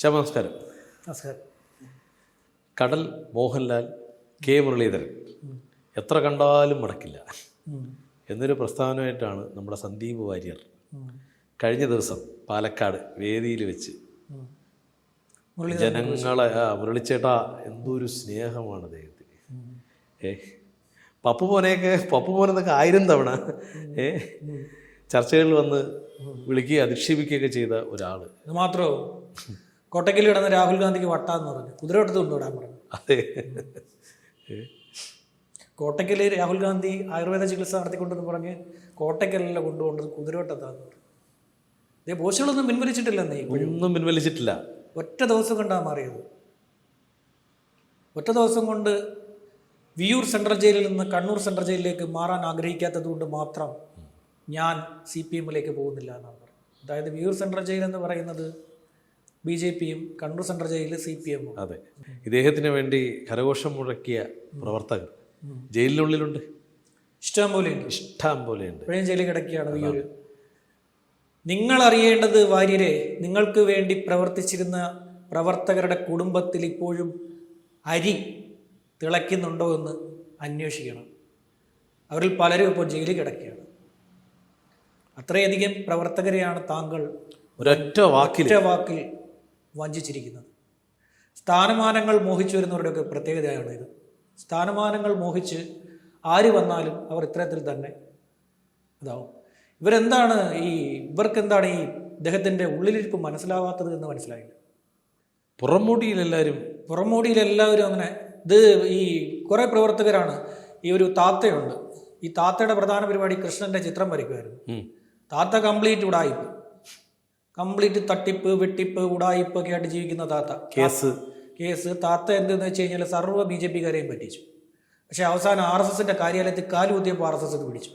ശാമ നമസ്കാരം. നമസ്കാരം. കടൽ മോഹൻലാൽ കെ മുരളീധരൻ. എത്ര കണ്ടാലും മടക്കില്ല. എന്നൊരു പ്രസ്ഥാനമായിട്ടാണ് നമ്മുടെ സന്ദീപ് വാര്യർ കഴിഞ്ഞ ദിവസം പാലക്കാട് വേദിയിൽ വെച്ച് ജനങ്ങളെ ആ മുരളിച്ചേട്ടാ എന്തൊരു സ്നേഹമാണ് അദ്ദേഹത്തിന്. ഏ പപ്പു മോനെയൊക്കെ പപ്പു മോനെന്നൊക്കെ ആയിരം തവണ ഏ ചർച്ചകളിൽ വന്ന് വിളിക്കുകയും അധിക്ഷേപിക്കുകയൊക്കെ ചെയ്ത ഒരാൾ മാത്രമോ കോട്ടയ്ക്കൽ കിടന്ന് രാഹുൽ ഗാന്ധിക്ക് വട്ടാന്ന് പറഞ്ഞു. കുതിരവട്ടത്ത് കൊണ്ടുവിടാൻ പറഞ്ഞു. അതെ. കോട്ടയ്ക്കൽ രാഹുൽ ഗാന്ധി ആയുർവേദ ചികിത്സ നടത്തിക്കൊണ്ടെന്ന് പറഞ്ഞ് കോട്ടയ്ക്കലല്ല കൊണ്ടുപോകേണ്ടത് കുതിരവട്ടത്താന്ന് പറഞ്ഞു ഇതേ പോസ്റ്റുകളൊന്നും പിൻവലിച്ചിട്ടില്ലെന്നേ ഒന്നും പിൻവലിച്ചിട്ടില്ല. ഒറ്റ ദിവസം കൊണ്ടാണ് മാറിയത്. ഒറ്റ ദിവസം കൊണ്ട് വിയൂർ സെൻട്രൽ ജയിലിൽ നിന്ന് കണ്ണൂർ സെൻട്രൽ ജയിലിലേക്ക് മാറാൻ ആഗ്രഹിക്കാത്തത് കൊണ്ട് മാത്രം ഞാൻ സി പി എമ്മിലേക്ക് പോകുന്നില്ല എന്നാണ് പറഞ്ഞത്. അതായത് വിയൂർ സെൻട്രൽ ജയിൽ എന്ന് പറയുന്നത് ബി ജെ പിയും കണ്ണൂർ സെൻട്രൽ ജയിലിൽ സി പി എമ്മും അതെ. ഇദ്ദേഹത്തിന് വേണ്ടി കരഘോഷം മുഴക്കിയ പ്രവർത്തകർ ജയിലിനുള്ളിലുണ്ട്. ഇഷ്ടം പോലെയുണ്ട് ഇഷ്ടം പോലെയുണ്ട് ഇപ്പോഴും ജയിലിൽ കിടക്കുകയാണ് ഈ ഒരു നിങ്ങൾ അറിയേണ്ടത് വാര്യരെ നിങ്ങൾക്ക് വേണ്ടി പ്രവർത്തിച്ചിരുന്ന പ്രവർത്തകരുടെ കുടുംബത്തിൽ ഇപ്പോഴും അരി തിളയ്ക്കുന്നുണ്ടോ എന്ന് അന്വേഷിക്കണം. അവരിൽ പലരും ഇപ്പോൾ ജയിലിൽ കിടക്കുകയാണ്. അത്രയധികം പ്രവർത്തകരെയാണ് താങ്കൾ ഒരൊറ്റ വാക്കിൽ ഒറ്റ വാക്കിൽ വഞ്ചിച്ചിരിക്കുന്നത്. സ്ഥാനമാനങ്ങൾ മോഹിച്ചു വരുന്നവരുടെയൊക്കെ പ്രത്യേകതയാണ് ഇത്. സ്ഥാനമാനങ്ങൾ മോഹിച്ച് ആര് വന്നാലും അവർ ഇത്തരത്തിൽ തന്നെ ഇതാവും. ഇവരെന്താണ് ഈ ഇവർക്ക് എന്താണ് ഈ ഇദ്ദേഹത്തിന്റെ ഉള്ളിലിരിപ്പ് മനസ്സിലാവാത്തത് എന്ന് മനസ്സിലായില്ല. പുറംമൂടിയിൽ എല്ലാവരും പുറമോടിയിൽ എല്ലാവരും അങ്ങനെ ഇത് ഈ കുറേ പ്രവർത്തകരാണ്. ഈ ഒരു താത്തയുണ്ട്. ഈ താത്തയുടെ പ്രധാന പരിപാടി കൃഷ്ണന്റെ ചിത്രം വരയ്ക്കുമായിരുന്നു. താത്ത കംപ്ലീറ്റ് ഉടായിപ്പ് കംപ്ലീറ്റ് തട്ടിപ്പ് വെട്ടിപ്പ് ഉടായിപ്പ് ഒക്കെ ആയിട്ട് ജീവിക്കുന്ന താത്ത. കേസ്. കേസ്. താത്ത എന്തെന്ന് വെച്ച് കഴിഞ്ഞാൽ സർവ ബി ജെ പിക്കാരെയും പറ്റിച്ചു. പക്ഷെ അവസാനം ആർ എസ് എസിന്റെ കാര്യാലയത്തിൽ കാലുകുത്തിയപ്പോൾ ആർ എസ് എസ് പിടിച്ചു.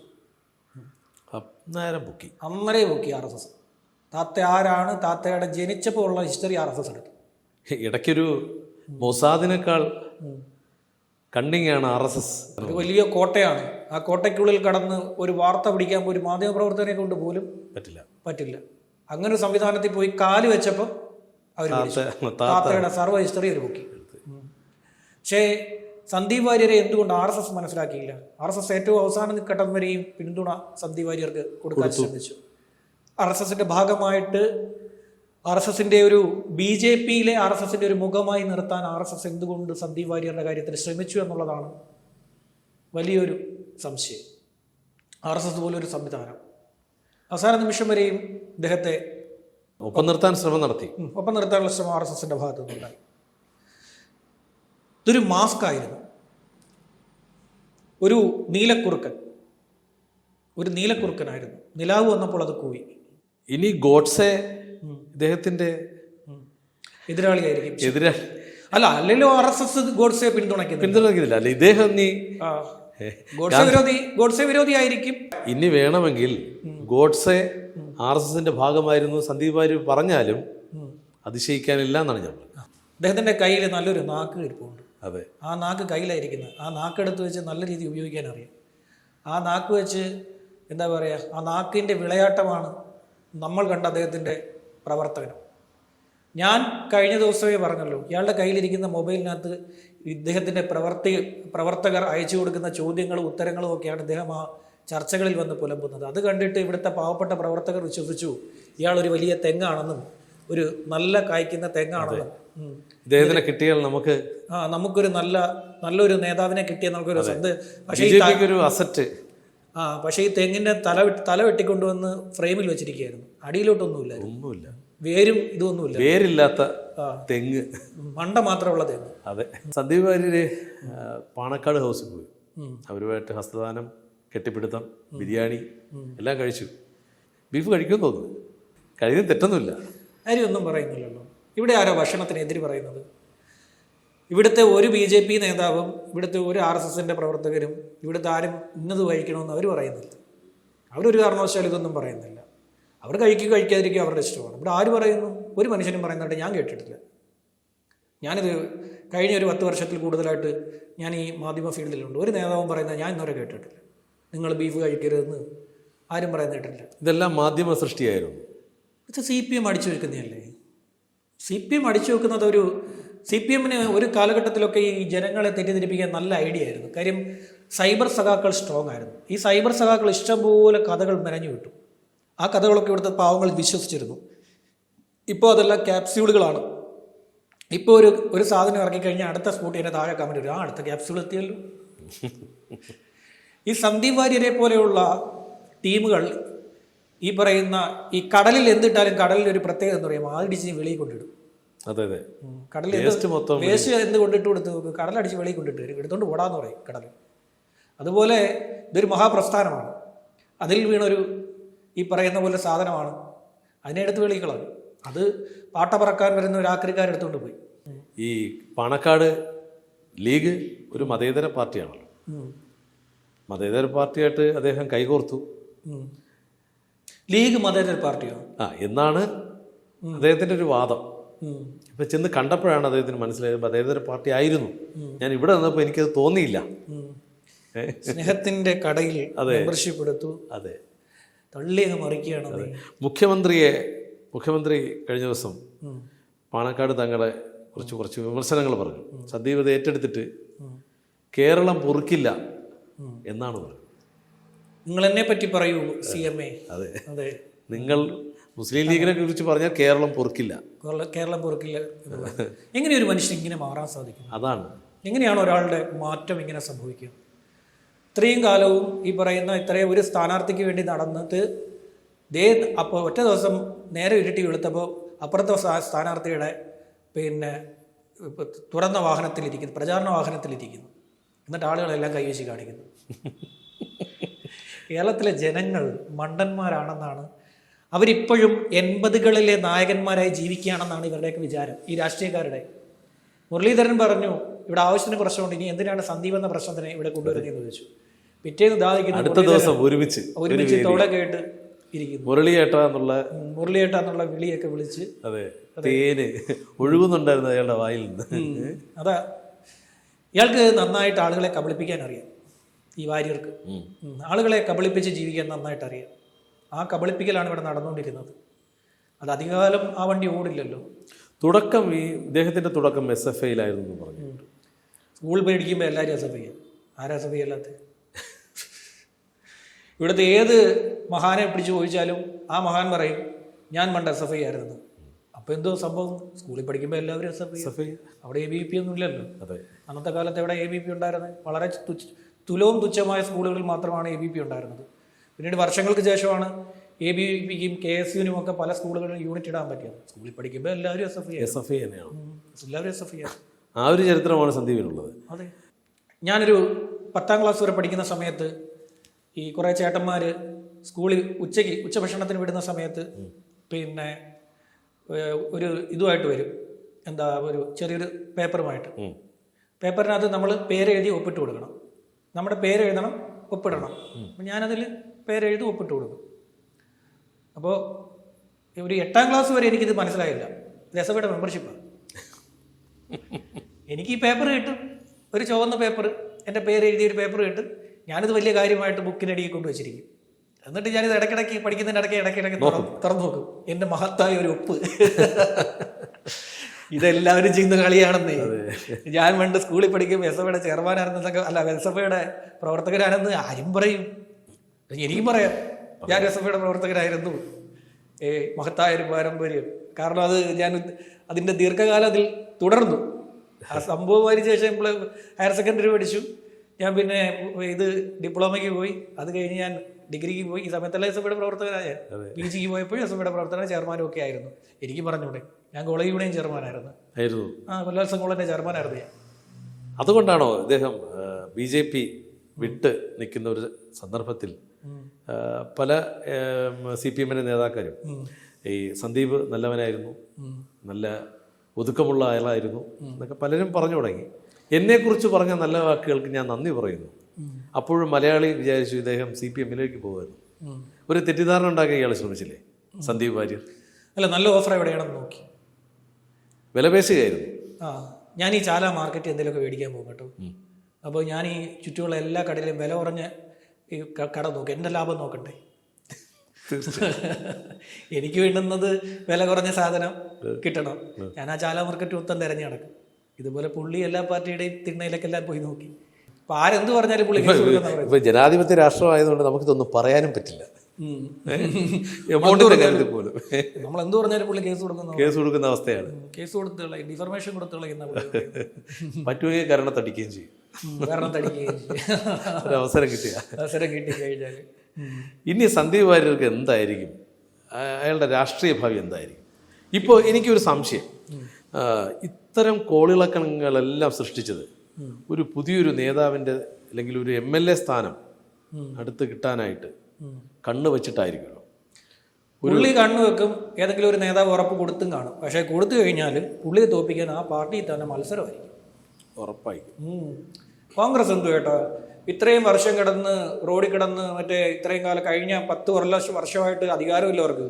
അന്നേരം പൊക്കി. അന്നേരം പൊക്കി ആർ എസ് എസ്. താത്ത ആരാണ്? താത്തയുടെ ജനിച്ചപ്പോൾ ഉള്ള ഹിസ്റ്ററി ആർ എസ് എസ് എടുത്തു. ഇടയ്ക്കൊരു മൊസാദിനേക്കാൾ കണ്ണിങ് ആണ് ആർ എസ് എസ്. ഒരു വലിയ കോട്ടയാണ്. ആ കോട്ടയ്ക്കുള്ളിൽ കടന്ന് ഒരു വാർത്ത പിടിക്കാൻ മാധ്യമ മാധ്യമപ്രവർത്തകനെ കൊണ്ട് പോലും പറ്റില്ല. പറ്റില്ല. അങ്ങനെ ഒരു സംവിധാനത്തിൽ പോയി കാൽ വെച്ചപ്പോൾ അവർ താത്ത താത്ത. താത്തയുടെ സർവ ഹിസ്റ്ററി ഒരു ബുക്കി പക്ഷേ സന്ദീപ് വാര്യരെ എന്തുകൊണ്ട് ആർ എസ് എസ് മനസ്സിലാക്കിയില്ല? ആർ എസ് എസ് ഏറ്റവും അവസാനം ഘട്ടം വരെയും പിന്തുണ സന്ദീപ് വാര്യർക്ക് കൊടുക്കാൻ ശ്രമിച്ചു. ആർ എസ് എസിന്റെ ഭാഗമായിട്ട് ആർ എസ് എസിന്റെ ഒരു ബി ജെ പിയിലെ ആർ എസ് എസിന്റെ ഒരു മുഖമായി നിർത്താൻ ആർ എസ് എസ് എന്തുകൊണ്ട് സന്ദീപ് വാര്യരുടെ കാര്യത്തിൽ ശ്രമിച്ചു എന്നുള്ളതാണ് വലിയൊരു സംശയം. ആർ എസ് എസ് പോലൊരു സംവിധാനം. അവസാന നിമിഷം വരെയും ഇദ്ദേഹത്തെ ഒപ്പം നിർത്താൻ ശ്രമം നടത്തി. ഒപ്പം നിർത്താനുള്ള ശ്രമം ആർ എസ് എസിന്റെ ഭാഗത്തു നിന്നുണ്ടായി ഇതൊരു മാസ്ക് ആയിരുന്നു. ഒരു നീലക്കുറുക്കൻ ഒരു നീലക്കുറുക്കനായിരുന്നു. നിലാവ് വന്നപ്പോൾ അത് കൂവി. ഇനി ഗോഡ്സെ ഇദ്ദേഹത്തിന്റെ എതിരാളിയായിരിക്കും. എതിരാളി. അല്ല അല്ലല്ലോ ആർ എസ് എസ് ഗോഡ്സെ പിന്തുണയ്ക്കുന്നു പിന്തുണയ്ക്കുന്നില്ല. അല്ല ഇദ്ദേഹം നീ. ഗോഡ്സെ വിരോധി ഗോഡ്സെ വിരോധിയായിരിക്കും ഇനി വേണമെങ്കിൽ ഗോഡ്സെ ആർ എസ് എസിന്റെ ഭാഗമായിരുന്നു സന്ദീപ് വാര്യർ പറഞ്ഞാലും അതിശയിക്കാനില്ല എന്നാണ് ഞാൻ പറഞ്ഞത്. അദ്ദേഹത്തിന്റെ കയ്യിൽ നല്ലൊരു നാക്ക് ഇരിപ്പുണ്ട്. അതെ. ആ നാക്ക് കയ്യിലായിരിക്കുന്നത്. ആ നാക്കെടുത്ത് വെച്ച് നല്ല രീതിയിൽ ഉപയോഗിക്കാൻ അറിയാം ആ നാക്ക് വെച്ച് എന്താ പറയുക ആ നാക്കിന്റെ വിളയാട്ടമാണ് നമ്മൾ കണ്ട അദ്ദേഹത്തിന്റെ പ്രവർത്തനം. ഞാൻ കഴിഞ്ഞ ദിവസമേ പറഞ്ഞല്ലോ ഇയാളുടെ കയ്യിലിരിക്കുന്ന മൊബൈലിനകത്ത് ഇദ്ദേഹത്തിന്റെ പ്രവർത്തി പ്രവർത്തകർ അയച്ചു കൊടുക്കുന്ന ചോദ്യങ്ങളും ഉത്തരങ്ങളും ഒക്കെയാണ് ഇദ്ദേഹം ആ ചർച്ചകളിൽ വന്ന് പുലമ്പുന്നത്. അത് കണ്ടിട്ട് ഇവിടുത്തെ പാവപ്പെട്ട പ്രവർത്തകർ വിശ്വസിച്ചു ഇയാളൊരു വലിയ തെങ്ങാണെന്നും ഒരു നല്ല കായ്ക്കുന്ന തെങ്ങാണെന്നും. ഇദ്ദേഹത്തിനെ കിട്ടിയാൽ നമുക്ക് ആ നമുക്കൊരു നല്ല നല്ലൊരു നേതാവിനെ കിട്ടിയ നമുക്കൊരു സന്ത് പക്ഷേ ഒരു അസറ്റ്. ആ പക്ഷേ ഈ തെങ്ങിന്റെ തല തല വെട്ടിക്കൊണ്ടുവന്ന് ഫ്രെയിമിൽ വെച്ചിരിക്കുകയായിരുന്നു. അടിയിലോട്ടൊന്നുമില്ല ഒന്നുമില്ല. വേരും ഇതൊന്നുമില്ല. വേരില്ലാത്ത. തെങ്ങ്. മണ്ട മാത്രമുള്ള തെങ്ങ്. അതെ. സന്ദീപ് വാര്യര് പാണക്കാട് ഹൗസിൽ പോയി. അവരുമായിട്ട് ഹസ്തദാനം കെട്ടിപ്പിടുത്തം ബിരിയാണി എല്ലാം കഴിച്ചു. ബീഫ് കഴിക്കുമെന്ന് തോന്നുന്നു. കഴിഞ്ഞ തെറ്റൊന്നുമില്ല. ആരും ഒന്നും പറയുന്നില്ലല്ലോ. ഇവിടെ ആരോ ഭക്ഷണത്തിനെതിരെ പറയുന്നത്? ഇവിടുത്തെ ഒരു ബി ജെ പി നേതാവും ഇവിടുത്തെ ഒരു ആർ എസ് എസിന്റെ പ്രവർത്തകരും ഇവിടുത്തെ ആരും ഇന്നത് വഹിക്കണമെന്ന് അവർ പറയുന്നില്ല. അവരൊരു കാരണവശാലും ഇതൊന്നും പറയുന്നില്ല. അവർ കഴിക്കുക കഴിക്കാതിരിക്കുക അവരുടെ ഇഷ്ടമാണ്. ഇവിടെ ആര് പറയുന്നു? ഒരു മനുഷ്യനും പറയുന്നതായിട്ട് ഞാൻ കേട്ടിട്ടില്ല. ഞാനിത് കഴിഞ്ഞ ഒരു പത്ത് വർഷത്തിൽ കൂടുതലായിട്ട് ഞാൻ ഈ മാധ്യമ ഫീൽഡിലുണ്ട്. ഒരു നേതാവും പറയുന്നത് ഞാൻ ഇന്നുവരെ കേട്ടിട്ടില്ല. നിങ്ങൾ ബീഫ് കഴിക്കരുതെന്ന് ആരും പറയുന്ന കേട്ടിട്ടില്ല ഇതെല്ലാം മാധ്യമ സൃഷ്ടിയായിരുന്നു. ഇത് സി പി എം അടിച്ചു വെക്കുന്നതല്ലേ? സി പി എം അടിച്ചു വെക്കുന്നത് ഒരു സി പി എമ്മിന് ഒരു കാലഘട്ടത്തിലൊക്കെ ഈ ജനങ്ങളെ തെറ്റിദ്ധരിപ്പിക്കാൻ നല്ല ഐഡിയ ആയിരുന്നു. കാര്യം സൈബർ സഖാക്കൾ സ്ട്രോങ് ആയിരുന്നു. ഈ സൈബർ സഖാക്കൾ ഇഷ്ടംപോലെ കഥകൾ മെനഞ്ഞു വിട്ടു. ആ കഥകളൊക്കെ ഇവിടുത്തെ പാവങ്ങൾ വിശ്വസിച്ചിരുന്നു. ഇപ്പോൾ അതെല്ലാം ക്യാപ്സ്യൂളുകളാണ്. ഇപ്പോൾ ഒരു ഒരു സാധനം ഇറക്കിക്കഴിഞ്ഞാൽ അടുത്ത സ്പോട്ട് തന്നെ താഴെ കമന്റ് വരും. ആ അടുത്ത ക്യാപ്സ്യൂൾ എത്തിയല്ലോ. ഈ സന്ദീപ് വാര്യരെ പോലെയുള്ള ടീമുകൾ ഈ പറയുന്ന ഈ കടലിൽ എന്തിട്ടാലും കടലിൽ ഒരു പ്രത്യേകത എന്ന് പറയുമ്പോൾ ആടിച്ച് വെളിയിൽ കൊണ്ടിടും. അതെ അതെ. കടലിൽ വേസ്റ്റ് എന്ത് കൊണ്ടിട്ട് കൊടുത്ത് നോക്ക്? കടലടിച്ച് വെളിയിൽ കൊണ്ടിട്ട് വരും. എടുത്തോണ്ട് ഓടാന്ന് പറയും കടൽ അതുപോലെ ഇതൊരു മഹാപ്രസ്ഥാനമാണ്. അതിൽ വീണൊരു ഈ പറയുന്ന പോലെ സാധനമാണ്. അതിനെ എടുത്ത് അത് പാട്ട പറക്കാൻ വരുന്ന ഒരു ആക്രിക്കാരെടുത്തോണ്ട് പോയി. ഈ പാണക്കാട് ലീഗ് ഒരു മതേതര പാർട്ടിയാണല്ലോ. മതേതര പാർട്ടിയായിട്ട് അദ്ദേഹം കൈകോർത്തു. ലീഗ് മതേതര പാർട്ടിയോ? ആ എന്നാണ് അദ്ദേഹത്തിന്റെ ഒരു വാദം. ഇപ്പം ചെന്ന് കണ്ടപ്പോഴാണ് അദ്ദേഹത്തിന് മനസ്സിലായത് മതേതര പാർട്ടി ആയിരുന്നു ഞാൻ ഇവിടെ നിന്നപ്പോൾ എനിക്കത് തോന്നിയില്ല. സ്നേഹത്തിന്റെ സ്നേഹത്തിന്റെ കടയിൽ അതെ. എടുത്തു. അതെ. തള്ളി അങ്ങ് മറിക്കുകയാണ് മുഖ്യമന്ത്രിയെ മുഖ്യമന്ത്രി കഴിഞ്ഞ ദിവസം. പാണക്കാട് തങ്ങളെ കുറച്ച് കുറച്ച് വിമർശനങ്ങൾ പറഞ്ഞു. സന്ദീപ് ഇത് ഏറ്റെടുത്തിട്ട് കേരളം പൊറുക്കില്ല എന്നാണ് പറഞ്ഞത്. നിങ്ങൾ എന്നെ പറ്റി പറയൂ സി എം എ. അതെ. അതെ. നിങ്ങൾ മുസ്ലിം ലീഗിനെ കുറിച്ച് പറഞ്ഞാൽ കേരളം പൊറുക്കില്ല. കേരളം പൊറുക്കില്ല. എങ്ങനെ ഒരു മനുഷ്യൻ ഇങ്ങനെ മാറാൻ സാധിക്കും അതാണ്. എങ്ങനെയാണ് ഒരാളുടെ മാറ്റം ഇങ്ങനെ സംഭവിക്കുക? ഇത്രയും കാലവും ഈ പറയുന്ന ഇത്രയും ഒരു സ്ഥാനാർത്ഥിക്ക് വേണ്ടി നടന്നിട്ട് ദേ അപ്പോൾ ഒറ്റ ദിവസം നേരെ ഇരുട്ടി വെളുത്തപ്പോൾ അപ്പുറത്തെ സ്ഥാനാർത്ഥിയുടെ പിന്നെ തുറന്ന വാഹനത്തിലിരിക്കുന്നു പ്രചാരണ വാഹനത്തിലിരിക്കുന്നു. എന്നിട്ട് ആളുകളെല്ലാം കൈവശി കാണിക്കുന്നു. കേരളത്തിലെ ജനങ്ങൾ മണ്ടന്മാരാണെന്നാണ്. അവരിപ്പോഴും എൺപതുകളിലെ നായകന്മാരായി ജീവിക്കുകയാണെന്നാണ് ഇവരുടെയൊക്കെ വിചാരം ഈ രാഷ്ട്രീയക്കാരുടെ. മുരളീധരൻ പറഞ്ഞു ഇവിടെ ആവശ്യത്തിന് പ്രശ്നമുണ്ട് ഇനി എന്തിനാണ് സന്ദീപ് എന്ന പ്രശ്നത്തിനെ ഇവിടെ കൊണ്ടുവരുന്നതെന്ന് ചോദിച്ചു. പിറ്റേന്ന് ദാഹിക്കുന്നു അടുത്ത ദിവസം ഒരുമിച്ച് ഒരുമിച്ച് തോടെ കേട്ട് ഇരിക്കുന്നു. മുരളിയേട്ട എന്നുള്ള മുരളിയേട്ട എന്നുള്ള വിളിയൊക്കെ വിളിച്ച് അതെ തേന് ഒഴുകുന്നുണ്ടായിരുന്നു അയാളുടെ വായിൽ നിന്ന്. അതാ ഇയാൾക്ക് നന്നായിട്ട് ആളുകളെ കബളിപ്പിക്കാൻ അറിയാം ഈ വാര്യർക്ക്. ആളുകളെ കബളിപ്പിച്ച് ജീവിക്കാൻ നന്നായിട്ട് അറിയാം. ആ കബളിപ്പിക്കലാണ് ഇവിടെ നടന്നുകൊണ്ടിരുന്നത്. അത് അധികകാലം ആ വണ്ടി ഓടില്ലല്ലോ. തുടക്കം ഈ ഇദ്ദേഹത്തിന്റെ തുടക്കം എസ് എഫ് ഐയിലായിരുന്നു പറഞ്ഞു. സ്കൂൾ പേടിക്കുമ്പോൾ എല്ലാവരും എസ് എഫ് ഐ ആരാ എസ് എഫ് ഐ അല്ലാത്ത? ഇവിടുത്തെ ഏത് മഹാനെ പിടിച്ച് ചോദിച്ചാലും ആ മഹാൻ പറയും ഞാൻ പണ്ട് എസ് എഫ് ഐ ആയിരുന്നു. അപ്പോൾ എന്തോ സംഭവം? സ്കൂളിൽ പഠിക്കുമ്പോൾ എല്ലാവരും S F I S F I അവിടെ എ ബി പി ഒന്നും ഇല്ലല്ലോ. അതെ. അന്നത്തെ കാലത്ത് എവിടെ എ ബി പി ഉണ്ടായിരുന്നത് വളരെ തുച്ഛ തുലവും തുച്ഛമായ സ്കൂളുകളിൽ മാത്രമാണ് എ ബി പി ഉണ്ടായിരുന്നത്. പിന്നീട് വർഷങ്ങൾക്ക് ശേഷമാണ് എ ബി പിക്കും കെ എസ് യുനും ഒക്കെ പല സ്കൂളുകളിലും യൂണിറ്റ് ഇടാൻ പറ്റിയത്. സ്കൂളിൽ പഠിക്കുമ്പോൾ എല്ലാവരും S F I S F I തന്നെയാണ്. എല്ലാവരും എസ് എഫ് ഐ ആ ഒരു ചരിത്രമാണ് സന്ദീപിനുള്ളത്. അതെ. ഞാനൊരു പത്താം ക്ലാസ് വരെ പഠിക്കുന്ന സമയത്ത് ഈ കുറേ ചേട്ടന്മാർ സ്കൂളിൽ ഉച്ചയ്ക്ക് ഉച്ചഭക്ഷണത്തിന് വിടുന്ന സമയത്ത് പിന്നെ ഒരു ഇതുമായിട്ട് വരും. എന്താ ഒരു ചെറിയൊരു പേപ്പറുമായിട്ട്. പേപ്പറിനകത്ത് നമ്മൾ പേരെഴുതി ഒപ്പിട്ട് കൊടുക്കണം. നമ്മുടെ പേരെഴുതണം ഒപ്പിടണം. അപ്പം ഞാനതിൽ പേരെഴുതി ഒപ്പിട്ട് കൊടുക്കും. അപ്പോൾ ഒരു എട്ടാം ക്ലാസ് വരെ എനിക്കിത് മനസ്സിലായില്ല. രസവയുടെ മെമ്പർഷിപ്പാണ് എനിക്ക് ഈ പേപ്പർ കിട്ടും. ഒരു ചുവന്ന പേപ്പർ എന്റെ പേര് എഴുതിയ ഒരു പേപ്പർ കിട്ടും. ഞാനിത് വലിയ കാര്യമായിട്ട് ബുക്കിനടിയിൽ കൊണ്ടുവച്ചിരിക്കും എന്നിട്ട് ഞാനിത് ഇടയ്ക്കിടയ്ക്ക് പഠിക്കുന്നതിന്റെ ഇടയ്ക്ക് ഇടയ്ക്കിടയ്ക്ക് തുറന്ന് തുറന്നു നോക്കും. എന്റെ മഹത്തായ ഒരു ഒപ്പ് ഇതെല്ലാവരും ചെയ്യുന്ന കളിയാണെന്ന്. ഞാൻ പണ്ട് സ്കൂളിൽ പഠിക്കുമ്പോൾ എസ് എഫയുടെ ചെയർമാനായിരുന്നതൊക്കെ അല്ല എസ് എഫയുടെ പ്രവർത്തകരാണെന്ന് ആരും പറയും. എനിക്കും പറയാം. ഞാൻ എസ് എഫയുടെ പ്രവർത്തകരായിരുന്നു ഏ മഹത്തായ ഒരു പാരമ്പര്യം. കാരണം അത് ഞാൻ അതിന്റെ ദീർഘകാലം അതിൽ തുടർന്നു. ആ സംഭവം അതിന് ശേഷം നമ്മൾ ഹയർ സെക്കൻഡറി പഠിച്ചു. ഞാൻ പിന്നെ ഇത് ഡിപ്ലോമയ്ക്ക് പോയി അത് കഴിഞ്ഞ് ഞാൻ ഡിഗ്രിക്ക് പോയി. ഈ സമയത്തല്ല എസ് എഫ്ഐയുടെ പ്രവർത്തകനായ പി ജിക്ക് പോയപ്പോഴും എസ് എഫ്ഐയുടെ പ്രവർത്തന ചെയർമാനും ഒക്കെ ആയിരുന്നു. എനിക്ക് പറഞ്ഞൂടെ ഞാൻ കോളേജ് യൂണിയൻ ചെയർമാനായിരുന്നു. ആയിരുന്നു. ആ കൊല്ലോത്സവം കോളേജിന്റെ ചെയർമാനായിരുന്നു ഞാൻ. അതുകൊണ്ടാണോ അദ്ദേഹം ബി ജെ പി വിട്ട് നിൽക്കുന്ന ഒരു സന്ദർഭത്തിൽ പല സി പി എമ്മിന്റെ നേതാക്കളും ഈ സന്ദീപ് നല്ലവനായിരുന്നു. നല്ല ഒതുക്കമുള്ള അയാളായിരുന്നു എന്നൊക്കെ പലരും പറഞ്ഞു തുടങ്ങി. എന്നെക്കുറിച്ച് പറഞ്ഞ നല്ല വാക്കുകൾക്ക് ഞാൻ നന്ദി പറയുന്നു. അപ്പോഴും മലയാളി വിചാരിച്ചു ഇദ്ദേഹം സി പി എമ്മിലേക്ക് പോകുമായിരുന്നു. ഒരു തെറ്റിദ്ധാരണ ഉണ്ടാക്കാൻ ഇയാൾ ശ്രമിച്ചില്ലേ? സന്ദീപ് വാര്യർ? അല്ല നല്ല ഓഫർ എവിടെയാണെന്ന് നോക്കി. വിലപേശുകയായിരുന്നു ആ ഞാൻ ഈ ചാല മാർക്കറ്റ് എന്തെങ്കിലുമൊക്കെ മേടിക്കാൻ പോകും കേട്ടോ. അപ്പോൾ ഞാൻ ഈ ചുറ്റുമുള്ള എല്ലാ കടയിലും വില കുറഞ്ഞ ഈ കട നോക്കും. എന്റെ ലാഭം നോക്കണ്ടേ? എനിക്ക് വേണ്ടുന്നത് വില കുറഞ്ഞ സാധനം കിട്ടണം. ഞാൻ ആ ചാല മാർക്കറ്റ് മൊത്തം തിരഞ്ഞു നടക്കും. ഇതുപോലെ പുള്ളി എല്ലാ പാർട്ടിയുടെയും തിണ്ണയിലൊക്കെ എല്ലാം പോയി നോക്കി. അപ്പൊ ആരെന്ത് പറഞ്ഞാലും പുള്ളി ഇപ്പൊ ജനാധിപത്യ രാഷ്ട്രമായതുകൊണ്ട് നമുക്കിതൊന്നും പറയാനും പറ്റില്ല. നമ്മൾ എന്ത് പറഞ്ഞാലും പുള്ളി കേസ് കൊടുക്കുന്ന കേസ് കൊടുക്കുന്ന അവസ്ഥയാണ്. കേസ് കൊടുത്തുള്ള ഡിഫർമേഷൻ കൊടുത്തുള്ള. പറ്റുമെങ്കിൽ കരണത്തടിക്കുകയും ചെയ്യും. ഉം, കാരണം ചെയ്യും. അവസരം കിട്ടിയ. അവസരം കിട്ടി കഴിഞ്ഞാൽ ഇനി സന്ദീപ് വാര്യർക്ക് എന്തായിരിക്കും? അയാളുടെ രാഷ്ട്രീയ ഭാവി എന്തായിരിക്കും? ഇപ്പോൾ എനിക്കൊരു സംശയം. ഇത്തരം കോളിളക്കങ്ങളെല്ലാം സൃഷ്ടിച്ചത് ഒരു പുതിയൊരു നേതാവിന്റെ അല്ലെങ്കിൽ ഒരു എം എൽ എ സ്ഥാനം അടുത്ത് കിട്ടാനായിട്ട് കണ്ണ് വെച്ചിട്ടായിരിക്കുമല്ലോ. പുള്ളി കണ്ണു വെക്കും ഏതെങ്കിലും ഒരു നേതാവ് ഉറപ്പ് കൊടുത്തും കാണും. പക്ഷേ കൊടുത്തു കഴിഞ്ഞാൽ പുള്ളിയെ തോപ്പിക്കാൻ ആ പാർട്ടിയിൽ തന്നെ മത്സരമായിരിക്കും. ഉറപ്പായിരിക്കും. കോൺഗ്രസ് എന്തു കേട്ടോ? ഇത്രയും വർഷം കിടന്ന് റോഡിൽ കിടന്ന് മറ്റേ ഇത്രയും കാലം കഴിഞ്ഞ പത്ത് വർഷം വർഷമായിട്ട് അധികാരമില്ല അവർക്ക്.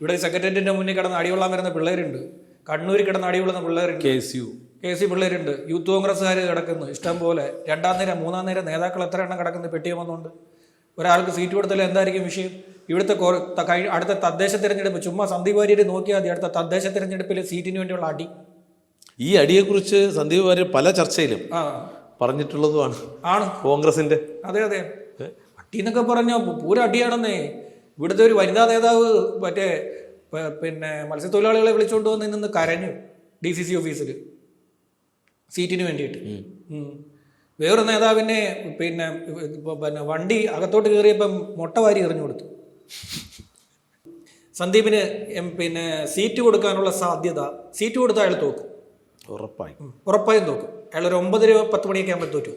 ഇവിടെ സെക്രട്ടേറിയറ്റിന്റെ മുന്നിൽ കിടന്ന് അടികൊള്ളാൻ വരുന്ന പിള്ളേരുണ്ട്. കണ്ണൂരിൽ കിടന്ന് അടികൊള്ളുന്ന പിള്ളേരുണ്ട്. K S U. K C പിള്ളേരുണ്ട്. യൂത്ത് കോൺഗ്രസ്സുകാർ കിടക്കുന്നു. ഇഷ്ടം പോലെ. രണ്ടാം നേരം മൂന്നാം നേരം നേതാക്കൾ എത്ര എണ്ണം കിടക്കുന്നു പെട്ടിയ വന്നുകൊണ്ട്. ഒരാൾക്ക് സീറ്റ് കൊടുത്താൽ എന്തായിരിക്കും വിഷയം? ഇവിടുത്തെ അടുത്ത തദ്ദേശ തിരഞ്ഞെടുപ്പ് ചുമ്മാ സന്ദീപ് വാര്യർ നോക്കിയാൽ മതി. അടുത്ത തദ്ദേശ തിരഞ്ഞെടുപ്പിൽ സീറ്റിന് വേണ്ടിയുള്ള അടി. ഈ അടിയെക്കുറിച്ച് സന്ദീപ് വാര്യർ പല ചർച്ചയിലും ആ. പറഞ്ഞിട്ടുള്ളതുമാണ് ആണ്. കോൺഗ്രസിന്റെ. അതെ അതെ. അടി എന്നൊക്കെ പറഞ്ഞ പൂര അടിയാണെന്നേ. ഇവിടുത്തെ ഒരു വനിതാ നേതാവ് മറ്റേ പിന്നെ മത്സ്യത്തൊഴിലാളികളെ വിളിച്ചുകൊണ്ട് വന്ന് നിന്ന് കരഞ്ഞു ഡി സി സി ഓഫീസിൽ സീറ്റിന് വേണ്ടിയിട്ട്. വേറൊരു നേതാവിനെ പിന്നെ പിന്നെ വണ്ടി അകത്തോട്ട് കയറിയപ്പം മുട്ട വാരി എറിഞ്ഞു കൊടുത്തു. സന്ദീപിന് പിന്നെ സീറ്റ് കൊടുക്കാനുള്ള സാധ്യത സീറ്റ് കൊടുത്താൽ അയാൾ തോക്കും. ഉറപ്പായി. ഉറപ്പായും തോക്കും. അയാൾ ഒരു ഒമ്പതര പത്ത് മണിയൊക്കെ ആകുമ്പോൾ തോറ്റു.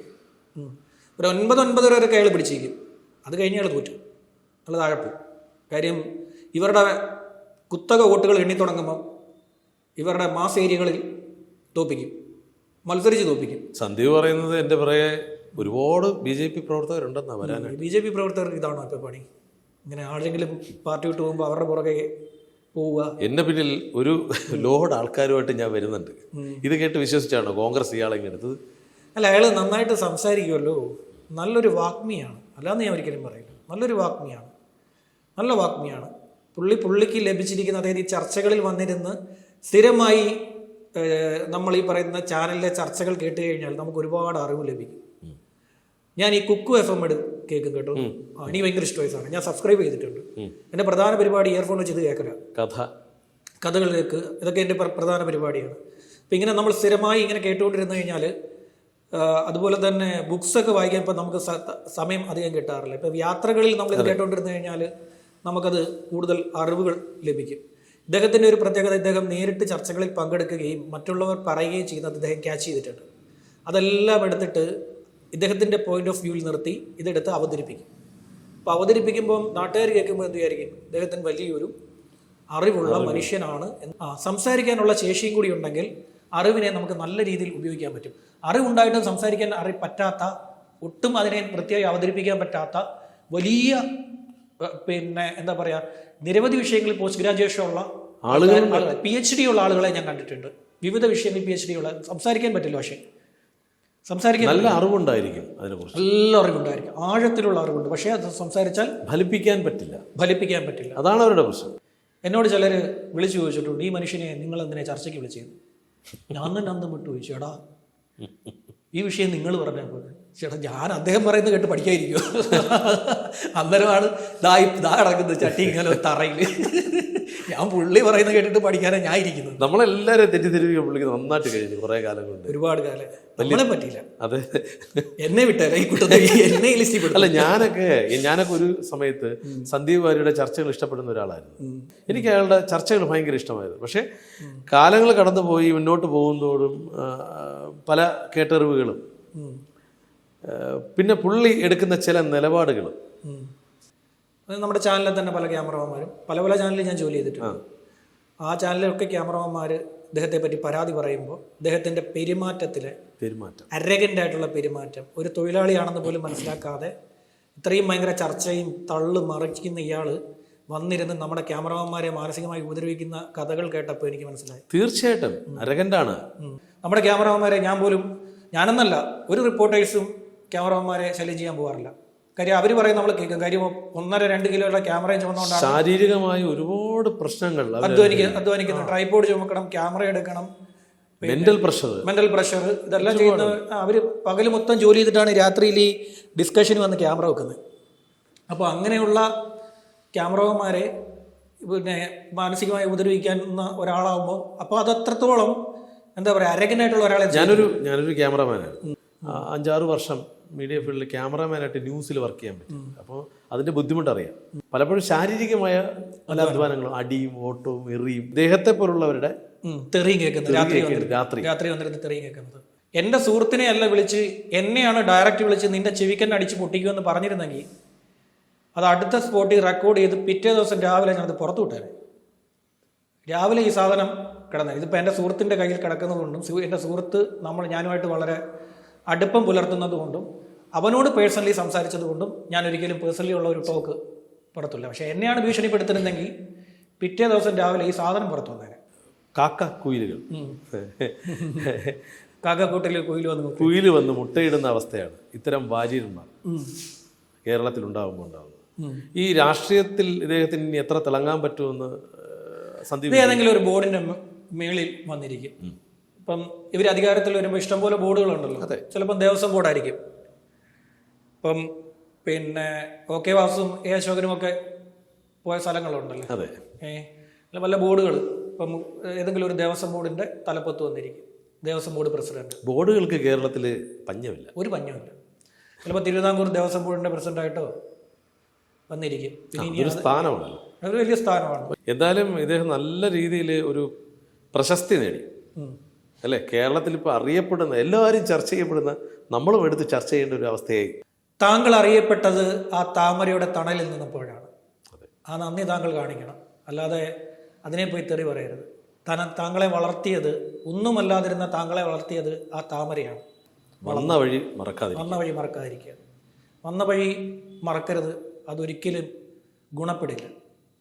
ഒരു ഒൻപത് ഒൻപതര വരെയൊക്കെ അയാൾ പിടിച്ചിരിക്കും. അത് കഴിഞ്ഞ് അയാൾ തോറ്റു. അയാൾ താഴെ കാര്യം ഇവരുടെ കുത്തക വോട്ടുകൾ എണ്ണിത്തുടങ്ങുമ്പോൾ തുടങ്ങുമ്പം ഇവരുടെ മാസ് ഏരിയകളിൽ തോപ്പിക്കും. മത്സരിച്ച് തോപ്പിക്കും. സന്ദീപ് പറയുന്നത് എന്റെ പിറകെ ഒരുപാട് ബി ജെ പി പ്രവർത്തകരുണ്ടെന്നാണ് വരാൻ ബി ജെ പി പ്രവർത്തകർക്ക് ഇതാണോ ഇപ്പോൾ പണി? ഇങ്ങനെ ആരെങ്കിലും പാർട്ടി വിട്ട് പോകുമ്പോൾ അവരുടെ പുറകെ പോവുക. എന്റെ പിന്നിൽ ഒരു ലോഡ് ആൾക്കാരുമായിട്ട് ഞാൻ വരുന്നുണ്ട്. ഇത് കേട്ട് വിശ്വസിച്ചാണോ കോൺഗ്രസ് ഇയാളെ ഇങ്ങനെ എടുത്തത്? അല്ല അയാൾ നന്നായിട്ട് സംസാരിക്കുമല്ലോ. നല്ലൊരു വാഗ്മിയാണ്. അല്ലാന്ന് ഞാൻ ഒരിക്കലും പറയില്ല. നല്ലൊരു വാഗ്മിയാണ്. നല്ല വാഗ്മിയാണ്. പുള്ളി പുള്ളിക്ക് ലഭിച്ചിരിക്കുന്ന അതായത് ഈ ചർച്ചകളിൽ വന്നിരുന്ന് സ്ഥിരമായി നമ്മൾ ഈ പറയുന്ന ചാനലിലെ ചർച്ചകൾ കേട്ട് കഴിഞ്ഞാൽ നമുക്ക് ഒരുപാട് അറിവ് ലഭിക്കും. ഞാൻ ഈ കുക്ക് എഫ് എം എടു കേൾക്കും കേട്ടോ. എനിക്ക് ഭയങ്കര ഇഷ്ടമായ സാധനം. ഞാൻ സബ്സ്ക്രൈബ് ചെയ്തിട്ടുണ്ട്. എന്റെ പ്രധാന പരിപാടി ഇയർഫോൺ വെച്ച് ഇത് കേൾക്കല. കഥ. കഥകൾ കേൾക്ക്. ഇതൊക്കെ എന്റെ പ്രധാന പരിപാടിയാണ്. അപ്പം ഇങ്ങനെ നമ്മൾ സ്ഥിരമായി ഇങ്ങനെ കേട്ടുകൊണ്ടിരുന്നു കഴിഞ്ഞാൽ അതുപോലെ തന്നെ ബുക്സൊക്കെ വായിക്കാൻ ഇപ്പം നമുക്ക് സമയം അധികം കിട്ടാറില്ല. ഇപ്പം യാത്രകളിൽ നമ്മൾ ഇത് കേട്ടുകൊണ്ടിരുന്നു കഴിഞ്ഞാൽ നമുക്കത് കൂടുതൽ അറിവുകൾ ലഭിക്കും. ഇദ്ദേഹത്തിന്റെ ഒരു പ്രത്യേകത ഇദ്ദേഹം നേരിട്ട് ചർച്ചകളിൽ പങ്കെടുക്കുകയും മറ്റുള്ളവർ പറയുകയും ചെയ്യുന്നത് ഇദ്ദേഹം ക്യാച്ച് ചെയ്തിട്ടുണ്ട്. അതെല്ലാം എടുത്തിട്ട് ഇദ്ദേഹത്തിന്റെ പോയിന്റ് ഓഫ് വ്യൂവിൽ നിർത്തി ഇതെടുത്ത് അവതരിപ്പിക്കും. അപ്പോൾ അവതരിപ്പിക്കുമ്പോൾ നാട്ടുകാർ കേൾക്കുമ്പോൾ എന്ത് വിചാരിക്കും? ഇദ്ദേഹത്തിന് വലിയൊരു അറിവുള്ള മനുഷ്യനാണ് ആ സംസാരിക്കാനുള്ള ശേഷിയും കൂടി ഉണ്ടെങ്കിൽ അറിവിനെ നമുക്ക് നല്ല രീതിയിൽ ഉപയോഗിക്കാൻ പറ്റും. അറിവുണ്ടായിട്ടും സംസാരിക്കാൻ അറി പറ്റാത്ത ഒട്ടും അതിനെ വൃത്തിയായി അവതരിപ്പിക്കാൻ പറ്റാത്ത വലിയ പിന്നെ എന്താ പറയാ നിരവധി വിഷയങ്ങളിൽ പോസ്റ്റ് ഗ്രാജുവേഷൻ ഉള്ള ആളുകൾ പി എച്ച് ഡി ഉള്ള ആളുകളെ ഞാൻ കണ്ടിട്ടുണ്ട്. വിവിധ വിഷയങ്ങളിൽ പി എച്ച് ഡി ഉള്ള സംസാരിക്കാൻ പറ്റില്ല പക്ഷേ. സംസാരിക്കാൻ നല്ല അറിവുണ്ടായിരിക്കും അതിനെക്കുറിച്ച്. നല്ല അറിവുണ്ടായിരിക്കും. ആഴത്തിലുള്ള അറിവുണ്ട്. പക്ഷേ അത് സംസാരിച്ചാൽ ഫലിപ്പിക്കാൻ പറ്റില്ല. ഫലിപ്പിക്കാൻ പറ്റില്ല. അതാണ് അവരുടെ പ്രശ്നം. എന്നോട് ചിലർ വിളിച്ചു ചോദിച്ചിട്ടുണ്ട് ഈ മനുഷ്യനെ നിങ്ങൾ എന്തിനാ ചർച്ചയ്ക്ക് വിളിച്ചത്? ഞാൻ തന്നെ അന്തം വിട്ടു ചോദിച്ചു എടാ ഈ വിഷയം നിങ്ങൾ പറഞ്ഞാൽ പോലെ ചേട്ടാ ഞാൻ അദ്ദേഹം പറയുന്നത് കേട്ട് പഠിക്കാതിരിക്കുമോ അന്നേരമാണ് ദാ ദാ കിടക്കുന്നത് ചട്ടി ഇങ്ങനെ തറയിൽ. ഞാൻ പുള്ളി പറയുന്നത് കേട്ടിട്ട് പഠിക്കാനാണ് ഞാൻ ഇരിക്കുന്നത്. നമ്മളെല്ലാവരും തെറ്റിദ്ധരിപ്പിക്കാൻ പുള്ളിക്ക് നന്നായിട്ട് കഴിഞ്ഞു കുറേ കാലം കൊണ്ട്. ഒരുപാട് കാലം. നമ്മളെ പറ്റിയില്ല. അതെ. എന്നെ വിട്ടല്ലേ ഈ കൂട്ടത്തിൽ എന്നെ ലിസ്റ്റിൽ അല്ല ഞാനൊക്കെ ഞാനൊക്കെ ഒരു സമയത്ത് സന്ദീപ് വാര്യയുടെ ചർച്ചകൾ ഇഷ്ടപ്പെടുന്ന ഒരാളായിരുന്നു. എനിക്ക് അയാളുടെ ചർച്ചകൾ ഭയങ്കര ഇഷ്ടമായിരുന്നു. പക്ഷേ കാലങ്ങൾ കടന്നുപോയി മുന്നോട്ട് പോകുന്നതോടും പല കേട്ടറിവുകളും പിന്നെ പുള്ളി എടുക്കുന്ന ചില നിലപാടുകൾ നമ്മുടെ ചാനലിൽ തന്നെ പല ക്യാമറമാന്മാരും പല പല ചാനലിൽ ഞാൻ ജോലി ചെയ്തിട്ടുണ്ട്. ആ. ചാനലിലൊക്കെ ക്യാമറമാന്മാർ അദ്ദേഹത്തെ പറ്റി പരാതി പറയുമ്പോൾ അദ്ദേഹത്തിന്റെ പെരുമാറ്റത്തിലെ പെരുമാറ്റം. അരഗന്റ് ആയിട്ടുള്ള പെരുമാറ്റം. ഒരു തൊഴിലാളിയാണെന്ന് പോലും മനസ്സിലാക്കാതെ ഇത്രയും ഭയങ്കര ചർച്ചയും തള്ളു മറിക്കുന്ന ഇയാൾ വന്നിരുന്ന് നമ്മുടെ ക്യാമറമാന്മാരെ മാനസികമായി ഉപദ്രവിക്കുന്ന കഥകൾ കേട്ടപ്പോൾ എനിക്ക് മനസ്സിലായി. തീർച്ചയായിട്ടും. അരകന്റാണ് ഉം. നമ്മുടെ ക്യാമറമാന്മാരെ ഞാൻ പോലും ഞാനെന്നല്ല ഒരു റിപ്പോർട്ടേഴ്സും ക്യാമറമാന്മാരെ ശല്യം ചെയ്യാൻ പോകാറില്ല. കാര്യം അവർ പറയും നമ്മൾ കേൾക്കും. കാര്യം ഒന്നര രണ്ട് കിലോയുടെ ക്യാമറയും ചുമന്നുകൊണ്ടാണ് ശാരീരികമായ ഒരുപാട് പ്രശ്നങ്ങൾ അധ്വാനിക്കുക അധ്വാനിക്കുന്നു. ട്രൈപോഡ് ചുമക്കണം ക്യാമറ എടുക്കണം മെന്റൽ പ്രഷർ മെന്റൽ പ്രഷർ ഇതെല്ലാം ചെയ്യുന്ന അവർ പകൽ മൊത്തം ജോലി ചെയ്തിട്ടാണ് രാത്രിയിൽ ഈ ഡിസ്കഷന് വന്ന് ക്യാമറ വെക്കുന്നത്. അപ്പോൾ അങ്ങനെയുള്ള ക്യാമറമാരെ പിന്നെ മാനസികമായി ഉപദ്രവിക്കാവുന്ന ഒരാളാകുമ്പോൾ അപ്പോൾ അത് അത്രത്തോളം എന്താ പറയുക അരകനായിട്ടുള്ള ഒരാളെ ഞാനൊരു ഞാനൊരു ക്യാമറമാനാണ്. അഞ്ചാറ് വർഷം മീഡിയ ഫീൽഡിൽ ക്യാമറമാനായിട്ട് ന്യൂസിൽ വർക്ക് ചെയ്യാൻ പറ്റും. അപ്പോൾ അതിന്റെ ബുദ്ധിമുട്ട് അറിയാം പലപ്പോഴും ശാരീരികമായ പല അധ്വാനങ്ങളും അടിയും ഓട്ടവും എറിയും ദേഹത്തെ പോലുള്ളവരുടെ തെറിയും കേൾക്കുന്നത്. രാത്രി രാത്രി. രാത്രി വന്നിരുന്ന് തെറിയും കേൾക്കുന്നത്. എന്റെ സുഹൃത്തിനെ അല്ല വിളിച്ച് എന്നെയാണ് ഡയറക്റ്റ് വിളിച്ച് നിന്റെ ചെവിക്കന്നെ അടിച്ച് പൊട്ടിക്കുമെന്ന് പറഞ്ഞിരുന്നെങ്കിൽ അത് അടുത്ത സ്പോട്ടിൽ റെക്കോർഡ് ചെയ്ത് പിറ്റേ ദിവസം രാവിലെ ഞാനത് പുറത്തു വിട്ടേനെ രാവിലെ ഈ സാധനം കിടന്നത് ഇതിപ്പോൾ എന്റെ സുഹൃത്തിന്റെ കയ്യിൽ കിടക്കുന്നതുകൊണ്ടും എന്റെ സുഹൃത്ത് നമ്മൾ ഞാനുമായിട്ട് വളരെ അടുപ്പം പുലർത്തുന്നത് കൊണ്ടും അവനോട് പേഴ്സണലി സംസാരിച്ചത് കൊണ്ടും ഞാൻ ഒരിക്കലും പേഴ്സണലി ഉള്ള ഒരു ടോക്ക് പുറത്തില്ല. പക്ഷേ എന്നെയാണ് ഭീഷണിപ്പെടുത്തുന്നതെങ്കിൽ പിറ്റേ ദിവസം രാവിലെ ഈ സാധനം പുറത്തു വന്നേനെ. കാക്ക കുയിലുകൾ. കാക്കക്കൂട്ടിൽ കുയിൽ വന്ന് കുയിൽ കുയിൽ വന്ന് മുട്ടയിടുന്ന അവസ്ഥയാണ് ഇത്തരം വാര്യന്മാർ കേരളത്തിൽ ഉണ്ടാകുമ്പോൾ ഉണ്ടാകുന്നത് ഈ രാഷ്ട്രീയത്തിൽ ഇദ്ദേഹത്തിന് ഇനി എത്ര തിളങ്ങാൻ പറ്റുമെന്ന് സന്ദീപ് ഏതെങ്കിലും ഒരു ബോർഡിന്റെ മേളിൽ വന്നിരിക്കും. ഇപ്പം ഇവർ അധികാരത്തിൽ വരുമ്പോൾ ഇഷ്ടംപോലെ ബോർഡുകളുണ്ടല്ലോ. അതെ. ചിലപ്പം ദേവസ്വം ബോർഡായിരിക്കും. ഇപ്പം പിന്നെ ഒ കെ വാസും എ അശോകനും ഒക്കെ പോയ സ്ഥലങ്ങളുണ്ടല്ലോ? അതെ. ഏഹ് പല വല്ല ബോർഡുകൾ ഇപ്പം ഏതെങ്കിലും ഒരു ദേവസ്വം ബോർഡിന്റെ തലപ്പത്ത് വന്നിരിക്കും. Devaswom board president. ബോർഡുകൾക്ക് കേരളത്തിൽ പഞ്ഞമില്ല. ഒരു പഞ്ഞമില്ല ചിലപ്പോൾ തിരുവിതാംകൂർ ദേവസ്വം ബോർഡിന്റെ പ്രസിഡന്റായിട്ടോ വന്നിരിക്കും. ഒരു സ്ഥാനമാണല്ലോ. അതൊരു വലിയ സ്ഥാനമാണ്. എന്തായാലും ഇദ്ദേഹം നല്ല രീതിയിൽ ഒരു പ്രശസ്തി നേടി. അല്ലേ? കേരളത്തിൽ ഇപ്പോൾ അറിയപ്പെടുന്ന എല്ലാവരും ചർച്ച ചെയ്യപ്പെടുന്ന നമ്മളും എടുത്ത് ചർച്ച ചെയ്യേണ്ട ഒരു അവസ്ഥയായി. താങ്കൾ അറിയപ്പെട്ടത് ആ താമരയുടെ തണലിൽ നിന്നപ്പോഴാണ്. ആ നന്ദി താങ്കൾ കാണിക്കണം. അല്ലാതെ അതിനെ പോയി തെറി പറയരുത്. താൻ താങ്കളെ വളർത്തിയത് ഒന്നുമല്ലാതിരുന്ന താങ്കളെ വളർത്തിയത് ആ താമരയാണ്. വന്ന വഴി മറക്കാതെ വന്ന വഴി മറക്കാതിരിക്കുക. വന്ന വഴി മറക്കരുത്. അതൊരിക്കലും ഗുണപ്പെടില്ല.